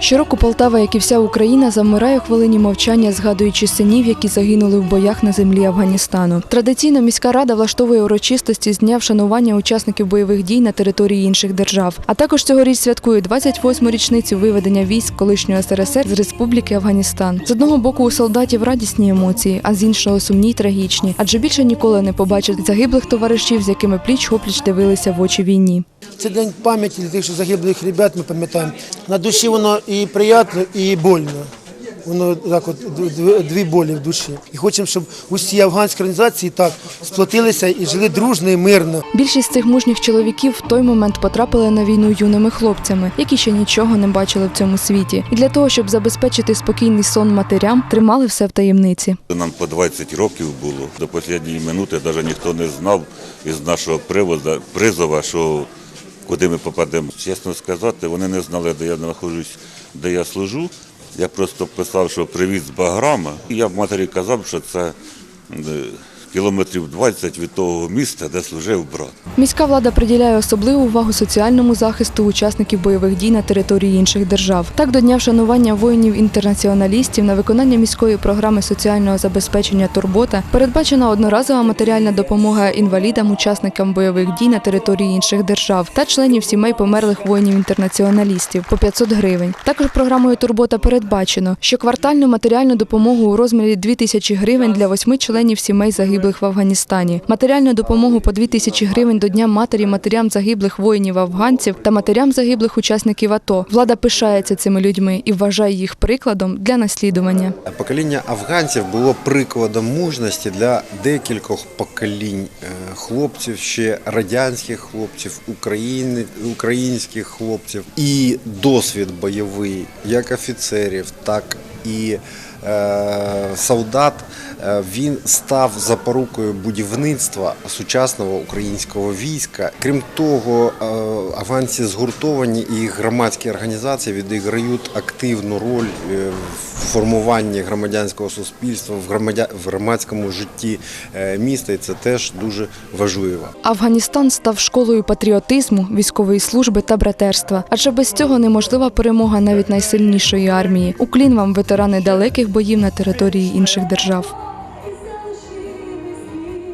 Щороку Полтава, як і вся Україна, завмирає у хвилині мовчання, згадуючи синів, які загинули в боях на землі Афганістану. Традиційно міська рада влаштовує урочистості з дня вшанування учасників бойових дій на території інших держав. А також цьогоріч святкує 28-му річницю виведення військ колишнього СРСР з Республіки Афганістан. З одного боку у солдатів радісні емоції, а з іншого сумні й трагічні, адже більше ніколи не побачать загиблих товаришів, з якими пліч опліч дивилися в очі війні. Це день пам'яті тих, що загиблих ребят, ми пам'ятаємо. На душі воно і приємно, і больно. Воно так от дві, болі в душі. І хочемо, щоб усі афганські організації так сплотилися і жили дружно і мирно. Більшість цих мужніх чоловіків в той момент потрапили на війну юними хлопцями, які ще нічого не бачили в цьому світі. І для того, щоб забезпечити спокійний сон матерям, тримали все в таємниці. Нам по 20 років було. До останньої минути навіть ніхто не знав із нашого приводу, призова, що куди ми попадемо. Чесно сказати, вони не знали, де я знаходжусь, де я служу. Я просто писав, що привіз з Баграма. І я матері казав, що це е, кілометрів 20 від того міста, де служив брат. Міська влада приділяє особливу увагу соціальному захисту учасників бойових дій на території інших держав. Так, до дня вшанування воїнів-інтернаціоналістів на виконання міської програми соціального забезпечення Турбота передбачена одноразова матеріальна допомога інвалідам, учасникам бойових дій на території інших держав та членів сімей померлих воїнів-інтернаціоналістів по 500 гривень. Також програмою Турбота передбачено, що квартальну матеріальну допомогу у розмірі 2 тисячі гривень для восьми членів сімей загиблих в Афганістані, матеріальну допомогу по 2 тисячі гривень до Дня матері матерям загиблих воїнів-афганців та матерям загиблих учасників АТО. Влада пишається цими людьми і вважає їх прикладом для наслідування. Покоління афганців було прикладом мужності для декількох поколінь е, хлопців, ще радянських хлопців, України, українських хлопців. І досвід бойовий як офіцерів, так і е, солдат. Е, Він став запорукою будівництва сучасного українського війська. Крім того, е, афганці згуртовані і громадські організації відіграють активну роль е, в формуванні громадянського суспільства в громадському житті міста, і це теж дуже важливо. Афганістан став школою патріотизму, військової служби та братерства. Адже без цього неможлива перемога навіть найсильнішої армії. Уклін вам ветерани далеких боїв на території інших держав.